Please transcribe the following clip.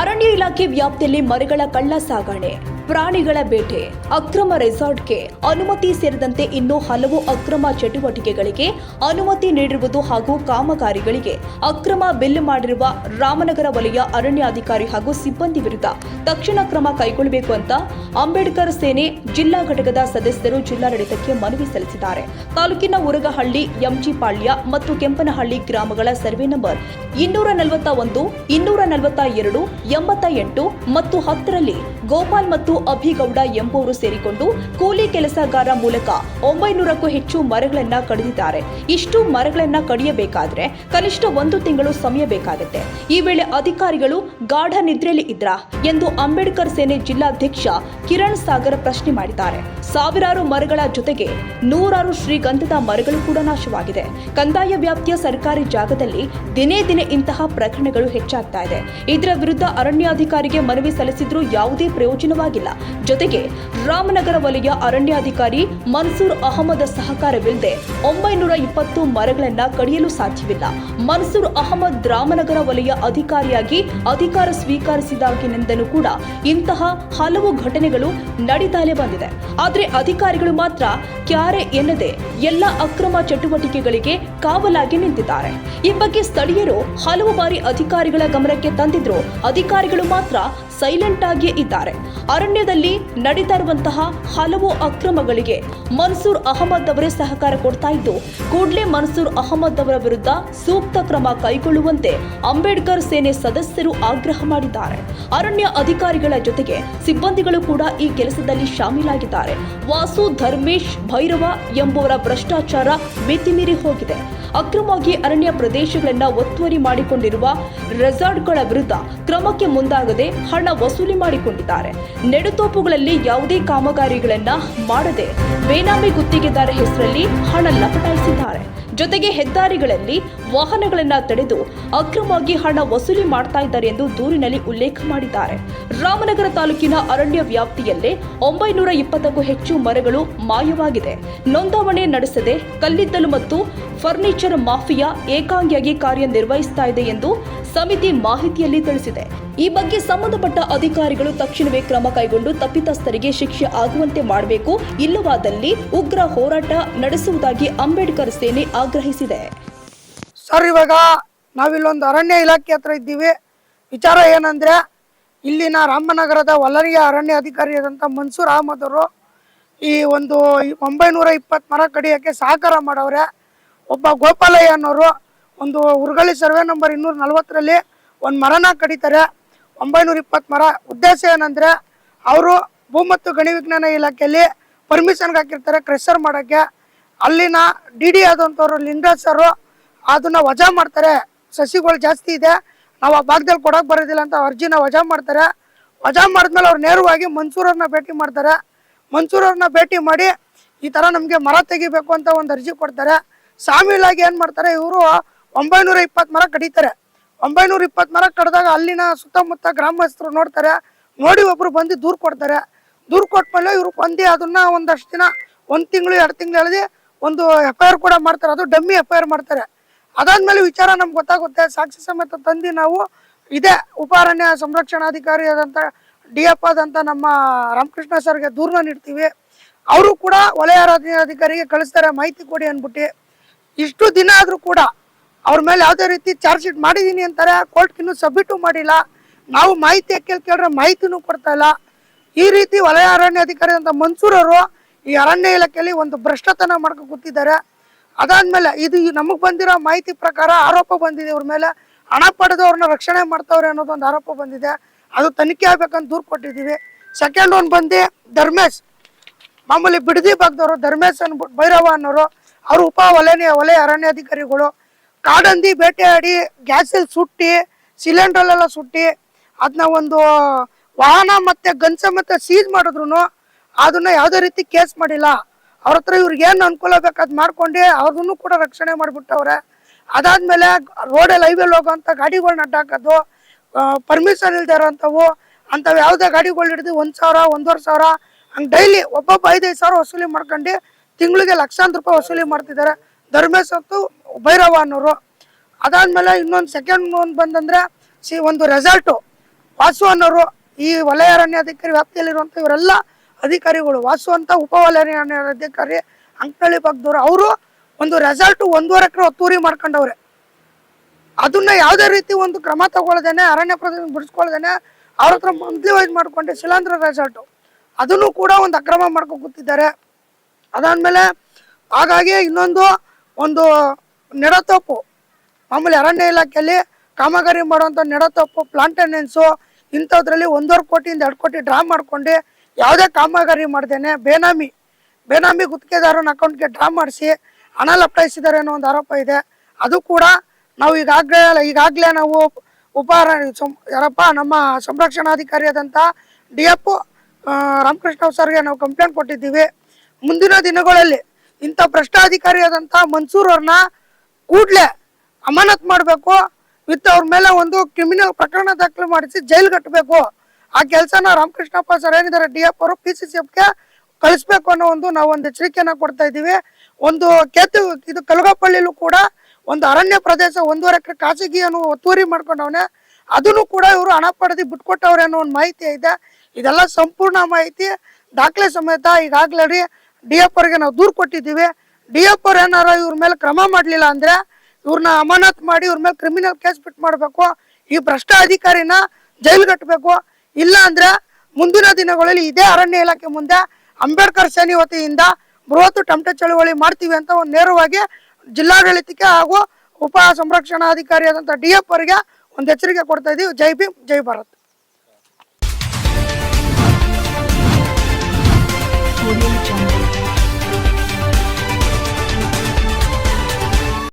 ಅರಣ್ಯ ಇಲಾಖೆ ವ್ಯಾಪ್ತಿಯಲ್ಲಿ ಮರಗಳ ಕಳ್ಳ ಸಾಗಣೆ. ಪ್ರಾಣಿಗಳ ಬೇಟೆ. ಅಕ್ರಮ ರೆಸಾರ್ಟ್ಗೆ ಅನುಮತಿ ಸೇರಿದಂತೆ ಇನ್ನೂ ಹಲವು ಅಕ್ರಮ ಚಟುವಟಿಕೆಗಳಿಗೆ ಅನುಮತಿ ನೀಡಿರುವುದು ಹಾಗೂ ಕಾಮಗಾರಿಗಳಿಗೆ ಅಕ್ರಮ ಬಿಲ್ ಮಾಡಿರುವ ರಾಮನಗರ ವಲಯ ಅರಣ್ಯಾಧಿಕಾರಿ ಹಾಗೂ ಸಿಬ್ಬಂದಿ ವಿರುದ್ಧ ತಕ್ಷಣ ಕ್ರಮ ಕೈಗೊಳ್ಳಬೇಕು ಅಂತ ಅಂಬೇಡ್ಕರ್ ಸೇನೆ ಜಿಲ್ಲಾ ಘಟಕದ ಸದಸ್ಯರು ಜಿಲ್ಲಾಡಳಿತಕ್ಕೆ ಮನವಿ ಸಲ್ಲಿಸಿದ್ದಾರೆ. ತಾಲೂಕಿನ ಉರಗಹಳ್ಳಿ, ಎಂಜಿಪಾಳ್ಯ ಮತ್ತು ಕೆಂಪನಹಳ್ಳಿ ಗ್ರಾಮಗಳ ಸರ್ವೆ ನಂಬರ್ ಇನ್ನೂರ ನಲವತ್ತ ಒಂದು ಇನ್ನೂರ ನಲವತ್ತ ಎರಡು ಎಂಬತ್ತ ಎಂಟು ಮತ್ತು ಹತ್ತರಲ್ಲಿ ಗೋಪಾಲ್ ಮತ್ತು ಅಭಿಗೌಡ ಎಂಬುವರು ಸೇರಿಕೊಂಡು ಕೂಲಿ ಕೆಲಸಗಾರ ಮೂಲಕ ಒಂಬೈನೂರಕ್ಕೂ ಹೆಚ್ಚು ಮರಗಳನ್ನ ಕಡಿದಿದ್ದಾರೆ. ಇಷ್ಟು ಮರಗಳನ್ನ ಕಡಿಯಬೇಕಾದ್ರೆ ಕನಿಷ್ಠ ಒಂದು ತಿಂಗಳು ಸಮಯ ಬೇಕಾಗುತ್ತೆ. ಈ ವೇಳೆ ಅಧಿಕಾರಿಗಳು ಗಾಢ ನಿದ್ರೆಯಲ್ಲಿ ಇದ್ರಾ ಎಂದು ಅಂಬೇಡ್ಕರ್ ಸೇನೆ ಜಿಲ್ಲಾಧ್ಯಕ್ಷ ಕಿರಣ್ ಸಾಗರ್ ಪ್ರಶ್ನೆ ಮಾಡಿದ್ದಾರೆ. ಸಾವಿರಾರು ಮರಗಳ ಜೊತೆಗೆ ನೂರಾರು ಶ್ರೀಗಂಧದ ಮರಗಳು ಕೂಡ ನಾಶವಾಗಿದೆ. ಕಂದಾಯ ವ್ಯಾಪ್ತಿಯ ಸರ್ಕಾರಿ ಜಾಗದಲ್ಲಿ ದಿನೇ ದಿನೇ ಇಂತಹ ಪ್ರಕರಣಗಳು ಹೆಚ್ಚಾಗ್ತಾ ಇದೆ. ಇದರ ವಿರುದ್ಧ ಅರಣ್ಯಾಧಿಕಾರಿಗೆ ಮನವಿ ಸಲ್ಲಿಸಿದ್ರೂ ಯಾವುದೇ ಪ್ರಯೋಜನವಾಗಿಲ್ಲ. ಜೊತೆಗೆ ರಾಮನಗರ ವಲಯ ಅರಣ್ಯಾಧಿಕಾರಿ ಮನ್ಸೂರ್ ಅಹಮದ್ ಸಹಕಾರವಿಲ್ಲದೆ ಒಂಬೈನೂರ ಇಪ್ಪತ್ತು ಮರಗಳನ್ನ ಕಡಿಯಲು ಸಾಧ್ಯವಿಲ್ಲ. ಮನ್ಸೂರ್ ಅಹಮದ್ ರಾಮನಗರ ವಲಯ ಅಧಿಕಾರಿಯಾಗಿ ಅಧಿಕಾರ ಸ್ವೀಕರಿಸಿದಾಗಿನಿಂದಲೂ ಕೂಡ ಇಂತಹ ಹಲವು ಘಟನೆಗಳು ನಡೀತಾನೆ ಬಂದಿದೆ. ಆದರೆ ಅಧಿಕಾರಿಗಳು ಮಾತ್ರ ಕ್ಯಾರೆ ಎನ್ನದೆ ಎಲ್ಲ ಅಕ್ರಮ ಚಟುವಟಿಕೆಗಳಿಗೆ ಕಾವಲಾಗಿ ನಿಂತಿದ್ದಾರೆ. ಈ ಬಗ್ಗೆ ಸ್ಥಳೀಯರು ಹಲವು ಬಾರಿ ಅಧಿಕಾರಿಗಳ ಗಮನಕ್ಕೆ ತಂದಿದ್ರು ಅಧಿಕಾರಿಗಳು ಮಾತ್ರ ಸೈಲೆಂಟ್ ಆಗಿಯೇ ಇದ್ದಾರೆ. ಅರಣ್ಯದಲ್ಲಿ ನಡೀತಾ ಇರುವಂತಹ ಹಲವು ಅಕ್ರಮಗಳಿಗೆ ಮನ್ಸೂರ್ ಅಹಮದ್ ಅವರೇ ಸಹಕಾರ ಕೊಡ್ತಾ ಇದ್ದು, ಕೂಡಲೇ ಮನ್ಸೂರ್ ಅಹಮದ್ ಅವರ ವಿರುದ್ಧ ಸೂಕ್ತ ಕ್ರಮ ಕೈಗೊಳ್ಳುವಂತೆ ಅಂಬೇಡ್ಕರ್ ಸೇನೆ ಸದಸ್ಯರು ಆಗ್ರಹ ಮಾಡಿದ್ದಾರೆ. ಅರಣ್ಯ ಅಧಿಕಾರಿಗಳ ಜೊತೆಗೆ ಸಿಬ್ಬಂದಿಗಳು ಕೂಡ ಈ ಕೆಲಸದಲ್ಲಿ ಶಾಮೀಲಾಗಿದ್ದಾರೆ. ವಾಸು ಧರ್ಮೇಶ್ ಭೈರವ ಎಂಬುವರ ಭ್ರಷ್ಟಾಚಾರ ಮಿತಿಮೀರಿ ಹೋಗಿದೆ. ಅಕ್ರಮವಾಗಿ ಅರಣ್ಯ ಪ್ರದೇಶಗಳನ್ನು ಒತ್ತುವರಿ ಮಾಡಿಕೊಂಡಿರುವ ರೆಸಾರ್ಟ್ಗಳ ವಿರುದ್ಧ ಕ್ರಮಕ್ಕೆ ಮುಂದಾಗದೆ ಹಣ ವಸೂಲಿ ಮಾಡಿಕೊಂಡಿದ್ದಾರೆ. ನೆಡುತೋಪುಗಳಲ್ಲಿ ಯಾವುದೇ ಕಾಮಗಾರಿಗಳನ್ನ ಮಾಡದೆ ಬೇನಾಮಿ ಗುತ್ತಿಗೆದಾರ ಹೆಸರಲ್ಲಿ ಹಣ ಲಪಟಾಯಿಸಿದ್ದಾರೆ. ಜೊತೆಗೆ ಹೆದ್ದಾರಿಗಳಲ್ಲಿ ವಾಹನಗಳನ್ನ ತಡೆದು ಅಕ್ರಮವಾಗಿ ಹಣ ವಸೂಲಿ ಮಾಡ್ತಾ ಇದ್ದಾರೆ ಎಂದು ದೂರಿನಲ್ಲಿ ಉಲ್ಲೇಖ ಮಾಡಿದ್ದಾರೆ. ರಾಮನಗರ ತಾಲೂಕಿನ ಅರಣ್ಯ ವ್ಯಾಪ್ತಿಯಲ್ಲೇ ಒಂಬೈನೂರ ಇಪ್ಪತ್ತಕ್ಕೂ ಹೆಚ್ಚು ಮರಗಳು ಮಾಯವಾಗಿದೆ. ನೋಂದಾವಣೆ ನಡೆಸದೆ ಕಲ್ಲಿದ್ದಲು ಮತ್ತು ಫರ್ನಿಚರ್ ಮಾಫಿಯಾ ಏಕಾಂಗಿಯಾಗಿ ಕಾರ್ಯನಿರ್ವಹಿಸ್ತಾ ಇದೆ ಎಂದು ಸಮಿತಿ ಮಾಹಿತಿಯಲ್ಲಿ ತಿಳಿಸಿದೆ. ಈ ಬಗ್ಗೆ ಸಂಬಂಧಪಟ್ಟ ಅಧಿಕಾರಿಗಳು ತಕ್ಷಣವೇ ಕ್ರಮ ಕೈಗೊಂಡು ತಪ್ಪಿತಸ್ಥರಿಗೆ ಶಿಕ್ಷೆ ಆಗುವಂತೆ ಮಾಡಬೇಕು. ಇಲ್ಲವಾದಲ್ಲಿ ಉಗ್ರ ಹೋರಾಟ ನಡೆಸುವುದಾಗಿ ಅಂಬೇಡ್ಕರ್ ಸೇನೆ ಆಗ್ರಹಿಸಿದೆ. ಸರ್, ಇವಾಗ ನಾವಿಲ್ಲೊಂದು ಅರಣ್ಯ ಇಲಾಖೆ ಹತ್ರ ಇದ್ದೀವಿ. ವಿಚಾರ ಏನಂದ್ರೆ, ಇಲ್ಲಿನ ರಾಮನಗರದ ವಲರಿಯ ಅರಣ್ಯ ಅಧಿಕಾರಿ ಆದಂಥ ಮನ್ಸೂರ್ ಅಹಮದ್ ಅವರು ಈ ಒಂದು ಒಂಬೈನೂರ ಇಪ್ಪತ್ತು ಮರ ಕಡಿಯೋಕ್ಕೆ ಸಹಕಾರ ಮಾಡವ್ರೆ. ಒಬ್ಬ ಗೋಪಾಲಯ್ಯ ಅನ್ನೋರು ಒಂದು ಉರ್ಗಳಿ ಸರ್ವೆ ನಂಬರ್ ಇನ್ನೂರ ನಲವತ್ತರಲ್ಲಿ ಒಂದು ಮರನ ಕಡಿತಾರೆ. ಒಂಬೈನೂರ ಇಪ್ಪತ್ತು ಮರ. ಉದ್ದೇಶ ಏನಂದರೆ ಅವರು ಭೂ ಮತ್ತು ಗಣಿ ವಿಜ್ಞಾನ ಇಲಾಖೆಯಲ್ಲಿ ಪರ್ಮಿಷನ್ಗೆ ಹಾಕಿರ್ತಾರೆ ಕ್ರೆಷರ್ ಮಾಡೋಕ್ಕೆ. ಅಲ್ಲಿನ ಡಿ ಡಿ ಆದಂಥವ್ರು ಲಿಂಗರಾಜ್ ಸರು ಅದನ್ನು ವಜಾ ಮಾಡ್ತಾರೆ. ಸಸಿಗಳು ಜಾಸ್ತಿ ಇದೆ. ನಾವು ಆ ಭಾಗದಲ್ಲಿ ಕೊಡೋಕೆ ಬರೋದಿಲ್ಲ ಅಂತ ಅರ್ಜಿನ ವಜಾ ಮಾಡ್ತಾರೆ. ವಜಾ ಮಾಡಿದ್ಮೇಲೆ ಅವ್ರು ನೇರವಾಗಿ ಮನ್ಸೂರವ್ರನ್ನ ಭೇಟಿ ಮಾಡ್ತಾರೆ. ಮನ್ಸೂರವ್ರನ್ನ ಭೇಟಿ ಮಾಡಿ ಈ ಥರ ನಮಗೆ ಮರ ತೆಗಿಬೇಕು ಅಂತ ಒಂದು ಅರ್ಜಿ ಕೊಡ್ತಾರೆ. ಸಾಮೀಲಾಗಿ ಏನು ಮಾಡ್ತಾರೆ ಇವರು ಒಂಬೈನೂರ ಇಪ್ಪತ್ತು ಮರ ಕಡಿತಾರೆ. ಒಂಬೈನೂರ ಇಪ್ಪತ್ತು ಮರ ಕಡ್ದಾಗ ಅಲ್ಲಿನ ಸುತ್ತಮುತ್ತ ಗ್ರಾಮಸ್ಥರು ನೋಡ್ತಾರೆ, ನೋಡಿ ಒಬ್ರು ಬಂದು ದೂರು ಕೊಡ್ತಾರೆ. ದೂರು ಕೊಟ್ಟಮೇಲೆ ಇವ್ರು ಬಂದು ಅದನ್ನ ಒಂದಷ್ಟು ದಿನ, ಒಂದು ತಿಂಗಳು, ಎರಡು ತಿಂಗಳು ಎಳೆದು ಒಂದು ಎಫ್ ಕೂಡ ಮಾಡ್ತಾರೆ. ಅದು ಡಮ್ಮಿ ಎಫ್ ಐ ಆರ್ ಮಾಡ್ತಾರೆ. ಅದಾದ್ಮೇಲೆ ವಿಚಾರ ನಮ್ಗೆ ಗೊತ್ತಾಗುತ್ತೆ. ಸಾಕ್ಷಿ ಸಮೇತ ತಂದು ನಾವು ಇದೇ ಉಪಾರಣ್ಯ ಸಂರಕ್ಷಣಾಧಿಕಾರಿ ಆದಂಥ ಡಿ ಎಫ್ ಆದಂಥ ನಮ್ಮ ರಾಮಕೃಷ್ಣ ಸರ್ಗೆ ದೂರನ್ನ ನೀಡ್ತೀವಿ. ಅವರು ಕೂಡ ವಲಯ ಅಧಿಕಾರಿಗೆ ಕಳಿಸ್ತಾರೆ. ಮಾಹಿತಿ ಕೊಡಿ ಅಂದ್ಬಿಟ್ಟು. ಇಷ್ಟು ದಿನ ಆದರೂ ಕೂಡ ಅವ್ರ ಮೇಲೆ ಯಾವುದೇ ರೀತಿ ಚಾರ್ಜ್ ಶೀಟ್ ಮಾಡಿದ್ದೀನಿ ಅಂತಾರೆ ಕೋರ್ಟ್ಗೆ ಇನ್ನೂ ಸಬ್ಮಿಟು ಮಾಡಿಲ್ಲ. ನಾವು ಮಾಹಿತಿ ಕೇಳಿ ಕೇಳಿದ್ರೆ ಮಾಹಿತಿನೂ ಕೊಡ್ತಾ ಇಲ್ಲ. ಈ ರೀತಿ ವಲಯ ಅರಣ್ಯ ಅಧಿಕಾರಿ ಅಂತ ಮನ್ಸೂರವರು ಈ ಅರಣ್ಯ ಇಲಾಖೆಯಲ್ಲಿ ಒಂದು ಭ್ರಷ್ಟತನ ಮಾಡ್ಕೊ ಕೂತಿದ್ದಾರೆ. ಅದಾದ್ಮೇಲೆ ಇದು ನಮಗೆ ಬಂದಿರೋ ಮಾಹಿತಿ ಪ್ರಕಾರ ಆರೋಪ ಬಂದಿದೆ ಇವ್ರ ಮೇಲೆ. ಹಣ ಪಡೆದು ಅವ್ರನ್ನ ರಕ್ಷಣೆ ಮಾಡ್ತಾವ್ರೆ ಅನ್ನೋದೊಂದು ಆರೋಪ ಬಂದಿದೆ. ಅದು ತನಿಖೆ ಆಗ್ಬೇಕಂತ ದೂರು ಕೊಟ್ಟಿದ್ದೀವಿ. ಸೆಕೆಂಡ್ ಒನ್ ಬಂದು ಧರ್ಮೇಶ್. ಮಾಮೂಲಿ ಬಿಡದಿ ಭಾಗದವರು ಧರ್ಮೇಶ್ ಅನ್ಬಿಟ್ಟು ಭೈರವ ಅನ್ನೋರು. ಅವರು ಉಪ ವಲಯ ವಲಯ ಅರಣ್ಯಾಧಿಕಾರಿಗಳು ಕಾಡಂದಿ ಬೇಟೆಯಾಡಿ ಗ್ಯಾಸಲ್ಲಿ ಸುಟ್ಟಿ ಸಿಲಿಂಡ್ರಲ್ಲೆಲ್ಲ ಸುಟ್ಟಿ ಅದನ್ನ ಒಂದು ವಾಹನ ಮತ್ತೆ ಗನ್ ಸಮೇತ ಸೀಸ್ ಮಾಡಿದ್ರು ಅದನ್ನ ಯಾವುದೇ ರೀತಿ ಕೇಸ್ ಮಾಡಿಲ್ಲ. ಅವ್ರ ಹತ್ರ ಇವ್ರಿಗೆ ಏನು ಅನುಕೂಲ ಬೇಕು ಅದು ಮಾಡ್ಕೊಂಡು ಅವ್ರನ್ನೂ ಕೂಡ ರಕ್ಷಣೆ ಮಾಡಿಬಿಟ್ಟವ್ರೆ. ಅದಾದಮೇಲೆ ರೋಡಲ್ಲಿ ಹೈವೇಲಿ ಹೋಗೋಂಥ ಗಾಡಿಗಳನ್ನ ಅಡ್ಡಾಕೋದು ಪರ್ಮಿಷನ್ ಇಲ್ದೇ ಇರೋಂಥವು, ಅಂಥವು ಯಾವುದೇ ಗಾಡಿಗಳು ಹಿಡಿದು ಒಂದು ಸಾವಿರ, ಒಂದೂವರೆ ಸಾವಿರ, ಹಂಗೆ ಡೈಲಿ ಒಬ್ಬೊಬ್ಬ ಐದೈದು ಸಾವಿರ ವಸೂಲಿ ಮಾಡ್ಕೊಂಡು ತಿಂಗಳಿಗೆ ಲಕ್ಷಾಂತರ ರೂಪಾಯಿ ವಸೂಲಿ ಮಾಡ್ತಿದ್ದಾರೆ. ಧರ್ಮೇಶ್ ಮತ್ತು ಭೈರವ ಅನ್ನೋರು. ಅದಾದ್ಮೇಲೆ ಇನ್ನೊಂದು ಸೆಕೆಂಡ್ ಒಂದು ಬಂದಂದ್ರೆ, ಸಿ ಒಂದು ರೆಸಾರ್ಟು ವಾಸು ಅನ್ನೋರು. ಈ ವಲಯ ಅರಣ್ಯ ಅಧಿಕಾರಿ ವ್ಯಾಪ್ತಿಯಲ್ಲಿರುವಂಥ ಇವರೆಲ್ಲ ಅಧಿಕಾರಿಗಳು, ವಾಸು ಅಂತ ಉಪವಲಯ ವಲಯ ಅರಣ್ಯಾಧಿಕಾರಿ ಅಂಕನಳ್ಳಿ ಭಾಗದವ್ರು, ಅವರು ಒಂದು ರೆಸಾರ್ಟ್ ಒಂದೂವರೆ ಎಕರೆ ಒತ್ತೂರಿ ಮಾಡ್ಕೊಂಡವ್ರೆ. ಅದನ್ನ ಯಾವುದೇ ರೀತಿ ಒಂದು ಕ್ರಮ ತಗೊಳ್ದೇನೆ, ಅರಣ್ಯ ಪ್ರದೇಶ ಬಿಡಿಸ್ಕೊಳ್ದೇನೆ, ಅವ್ರ ಹತ್ರ ಮಂತ್ಲಿ ವೈಸ್ ಮಾಡ್ಕೊಂಡೆ, ಶಿಲಾಂಧ್ರ ರೆಸಾರ್ಟ್ ಅದನ್ನು ಕೂಡ ಒಂದು ಅಕ್ರಮ ಮಾಡ್ಕೊಂಡು ಕೂತಿದ್ದಾರೆ. ಅದಾದ್ಮೇಲೆ, ಹಾಗಾಗಿ ಇನ್ನೊಂದು ಒಂದು ನೆಡತೋಪು ಮಾಮೂಲಿ ಅರಣ್ಯ ಇಲಾಖೆಯಲ್ಲಿ ಕಾಮಗಾರಿ ಮಾಡುವಂಥ ನೆಡತೋಪು ಪ್ಲಾಂಟೆನೆನ್ಸು ಇಂಥದ್ರಲ್ಲಿ ಒಂದೂವರೆ ಕೋಟಿಯಿಂದ ಎರಡು ಕೋಟಿ ಡ್ರಾ ಮಾಡ್ಕೊಂಡು ಯಾವುದೇ ಕಾಮಗಾರಿ ಮಾಡ್ದೇನೆ ಬೇನಾಮಿ. ಬೇನಾಮಿ ಗುತ್ತಿಗೆದಾರನ ಅಕೌಂಟ್ಗೆ ಡ್ರಾ ಮಾಡಿಸಿ ಹಣ ಲಪ್ಟಾಯಿಸಿದ್ದಾರೆ ಅನ್ನೋ ಒಂದು ಆರೋಪ ಇದೆ. ಅದು ಕೂಡ ನಾವು ಈಗಾಗಲೇ ಈಗಾಗಲೇ ನಾವು ಉಪಹಾರ ಯಾರಪ್ಪ, ನಮ್ಮ ಸಂರಕ್ಷಣಾಧಿಕಾರಿಯಾದಂಥ ಡಿ ಎಫ್ ರಾಮಕೃಷ್ಣ ಸರ್ಗೆ ನಾವು ಕಂಪ್ಲೇಂಟ್ ಕೊಟ್ಟಿದ್ದೀವಿ. ಮುಂದಿನ ದಿನಗಳಲ್ಲಿ ಇಂಥ ಆದಂತಹ ಮನ್ಸೂರ್ ಅವ್ರನ್ನ ಕೂಡಲೇ ಅಮಾನತ್ ಮಾಡಬೇಕು, ವಿತ್ ಅವ್ರ ಮೇಲೆ ಒಂದು ಕ್ರಿಮಿನಲ್ ಪ್ರಕರಣ ದಾಖಲೆ ಮಾಡಿಸಿ ಜೈಲ್ ಕಟ್ಟಬೇಕು ಆ ಕೆಲಸನ ರಾಮಕೃಷ್ಣಪ್ಪ ಸರ್ ಏನಿದ್ದಾರೆ, ಡಿ ಎಫ್ ಅವರು ಪಿ ಸಿ ಸಿ ಎಫ್ಗೆ ಕಳಿಸ್ಬೇಕು ಅನ್ನೋ ಒಂದು ನಾವು ಒಂದು ಎಚ್ಚರಿಕೆಯನ್ನ ಕೊಡ್ತಾ ಇದ್ದೀವಿ. ಒಂದು ಕೇತು ಇದು ಕಲಗಪ್ಪಳ್ಳಿಲೂ ಕೂಡ ಒಂದು ಅರಣ್ಯ ಪ್ರದೇಶ ಒಂದೂವರೆ ಎಕರೆ ಖಾಸಗಿಯನ್ನು ಒತ್ತುವರಿ ಮಾಡ್ಕೊಂಡವನೆ. ಅದನ್ನು ಕೂಡ ಇವರು ಹಣ ಪಡೆದು ಬಿಟ್ಕೊಟ್ಟವ್ರೆ ಅನ್ನೋ ಒಂದು ಮಾಹಿತಿ ಇದೆ. ಇದೆಲ್ಲ ಸಂಪೂರ್ಣ ಮಾಹಿತಿ. ದಾಖಲೆ ಸಮೇತ ಈಗಾಗಲೇ ಡಿ ಎಫ್ ಅವ್ರಿಗೆ ನಾವು ದೂರು ಕೊಟ್ಟಿದ್ದೀವಿ. ಡಿ ಎಫ್ ಅವ್ರು ಏನಾರ ಇವ್ರ ಮೇಲೆ ಕ್ರಮ ಮಾಡಲಿಲ್ಲ ಅಂದ್ರೆ ಇವ್ರನ್ನ ಅಮಾನತ್ ಮಾಡಿ ಇವ್ರ ಮೇಲೆ ಕ್ರಿಮಿನಲ್ ಕೇಸ್ ಬಿಟ್ ಮಾಡಬೇಕು. ಈ ಭ್ರಷ್ಟ ಅಧಿಕಾರಿನ ಜೈಲು ಕಟ್ಟಬೇಕು ಇಲ್ಲ ಅಂದ್ರೆ ಮುಂದಿನ ದಿನಗಳಲ್ಲಿ ಇದೇ ಅರಣ್ಯ ಇಲಾಖೆ ಮುಂದೆ ಅಂಬೇಡ್ಕರ್ ಸೇನೆ ವತಿಯಿಂದ ಬೃಹತ್ ಟಮಟೆ ಚಳುವಳಿ ಮಾಡ್ತೀವಿ ಅಂತ ಒಂದು ನೇರವಾಗಿ ಜಿಲ್ಲಾಡಳಿತಕ್ಕೆ ಹಾಗೂ ಉಪ ಸಂರಕ್ಷಣಾಧಿಕಾರಿಯಾದಂಥ ಡಿ ಎಫ್ ಅವರಿಗೆ ಒಂದು ಎಚ್ಚರಿಕೆ ಕೊಡ್ತಾ ಇದೀವಿ. ಜೈ ಭೀಮ್, ಜೈ ಭಾರತ್.